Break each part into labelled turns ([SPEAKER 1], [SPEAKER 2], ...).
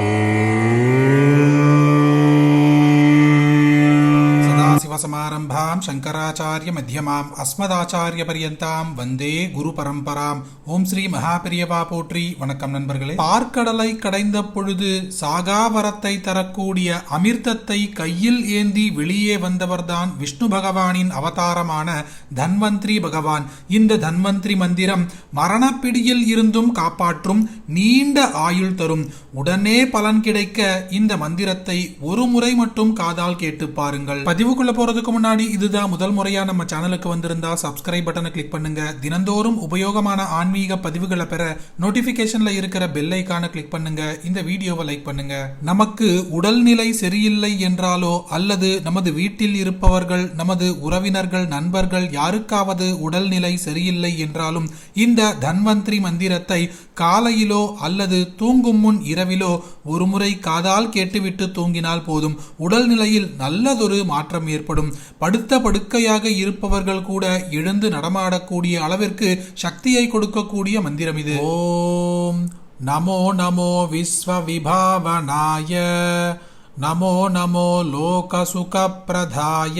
[SPEAKER 1] Oh. Shankaracharya மத்தியமாம் அஸ்மதாச்சாரிய பரியந்தாம் வந்தே குரு பரம்பராம் ஓம் ஸ்ரீ மகாபெரியவா போற்றி வணக்கம் நண்பர்களே. பார்க்கடலை கடைந்த பொழுது சாகாவரத்தை தரக்கூடிய அமிர்தத்தை கையில் ஏந்தி வெளியே வந்தவர்தான் விஷ்ணு பகவானின் அவதாரமான தன்வந்திரி பகவான். இந்த தன்வந்திரி மந்திரம் மரணப்பிடியில் இருந்தும் காப்பாற்றும் நீண்ட ஆயுள் தரும். உடனே பலன் கிடைக்க இந்த மந்திரத்தை ஒரு முறை மட்டும் காதால் கேட்டு பாருங்கள். பதிவுக்குள்ள போறதுக்கு முன்னாடி இதுதான் முதல் முறையா நம்ம சேனலுக்கு வந்திருந்தா சப்ஸ்கிரைப் பட்டனை கிளிக் பண்ணுங்க. தினந்தோறும் உபயோகமான ஆன்மீக பதிவுகளை பெற நோட்டிபிகேஷன்ல இருக்கிற பெல் ஐக்கான கிளிக் பண்ணுங்க. இந்த வீடியோவை லைக் பண்ணுங்க. நமக்கு உடல்நிலை சரியில்லை என்றாலோ அல்லது நமது வீட்டில் இருப்பவர்கள் நமது உறவினர்கள் நண்பர்கள் யாருக்காவது உடல்நிலை சரியில்லை என்றாலும் இந்த தன்வந்திரி மந்திரத்தை காலையிலோ அல்லது தூங்கும் முன் இரவிலோ ஒருமுறை காதால் கேட்டுவிட்டு தூங்கினால் போதும். உடல்நிலையில் நல்லதொரு மாற்றம் ஏற்படும். படுத்த படுக்கையாக இருப்பவர்கள் கூட எழுந்து நடமாடக்கூடிய அளவிற்கு சக்தியை கொடுக்கக்கூடிய மந்திரம் இது. ஓம் நமோ நமோ விஸ்வ விபாவனாய நமோ நமோ லோக சுகப்பிரதாய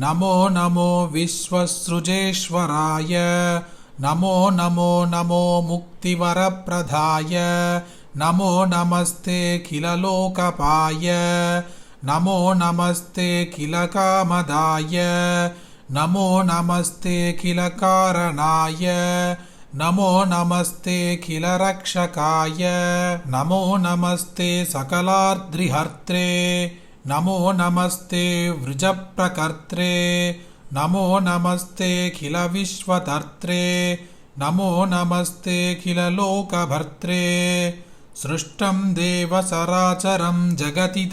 [SPEAKER 1] நமோ நமோ விஸ்வஸ்ருஜேஸ்வராய नमो नमो नमो मुक्तिवरप्रधाय नमो नमस्ते किल लोकपाय नमो नमस्ते किल कामदाय नमो नमस्ते किल कारणाय नमो नमस्ते किल रक्षकाय नमो नमस्ते सकलार्द्रिहर्त्रे नमो नमस्ते वृजप्रकर्त्रे नमो नमस्तेखिलविश्वतर्त्रे नमो नमस्ते किल लोकभर्त्रे। सृष्टम् देवसराचरम् जगति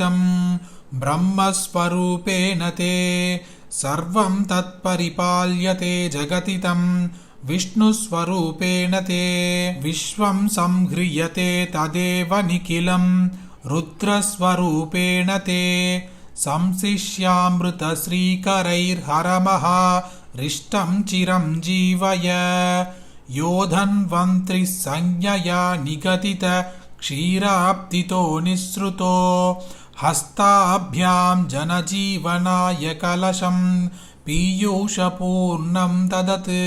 [SPEAKER 1] ब्रह्मस्वरूपेण ते सर्वं तत्परिपाल्यते जगतितं विष्णुस्वरूपेण ते। विश्वं संह्रियते तदेव निखिलं रुद्रस्वरूपेण ते। संशिष्यामृतश्रीकरैर्हरमः रिष्टं चिरं जीवय योधन्वन्त्रिः संज्ञया निगदित क्षीराब्दितो निःसृतो हस्ताभ्यां जनजीवनाय कलशं பீயூஷபூர்ணம் ததத்து.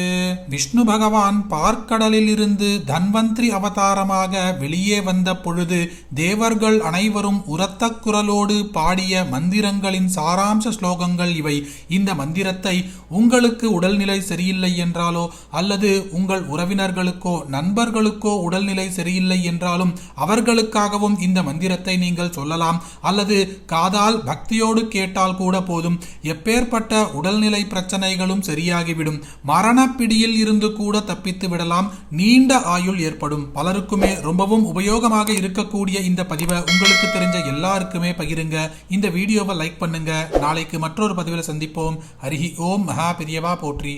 [SPEAKER 1] விஷ்ணு பகவான் பார்க்கடலிலிருந்து தன்வந்திரி அவதாரமாக வெளியே வந்த பொழுது தேவர்கள் அனைவரும் உரத்த குரலோடு பாடிய மந்திரங்களின் சாராம்ச ஸ்லோகங்கள் இவை. இந்த மந்திரத்தை உங்களுக்கு உடல்நிலை சரியில்லை என்றாலோ அல்லது உங்கள் உறவினர்களுக்கோ நண்பர்களுக்கோ உடல்நிலை சரியில்லை என்றாலும் அவர்களுக்காகவும் இந்த மந்திரத்தை நீங்கள் சொல்லலாம். அல்லது காதால் பக்தியோடு கேட்டால் கூட போதும். எப்பேற்பட்ட உடல்நிலை பிரச்சனைகளும் சரியாகிவிடும். மரணப்பிடியில் இருந்து கூட தப்பித்து விடலாம். நீண்ட ஆயுள் ஏற்படும். பலருக்குமே ரொம்பவும் உபயோகமாக இருக்கக்கூடிய இந்த பதிவை உங்களுக்கு தெரிஞ்ச எல்லாருக்குமே பகிருங்க. இந்த வீடியோவை லைக் பண்ணுங்க. நாளைக்கு மற்றொரு பதிவில் சந்திப்போம். ஹரிஹி ஓம் மகா பெரியவா போற்றி.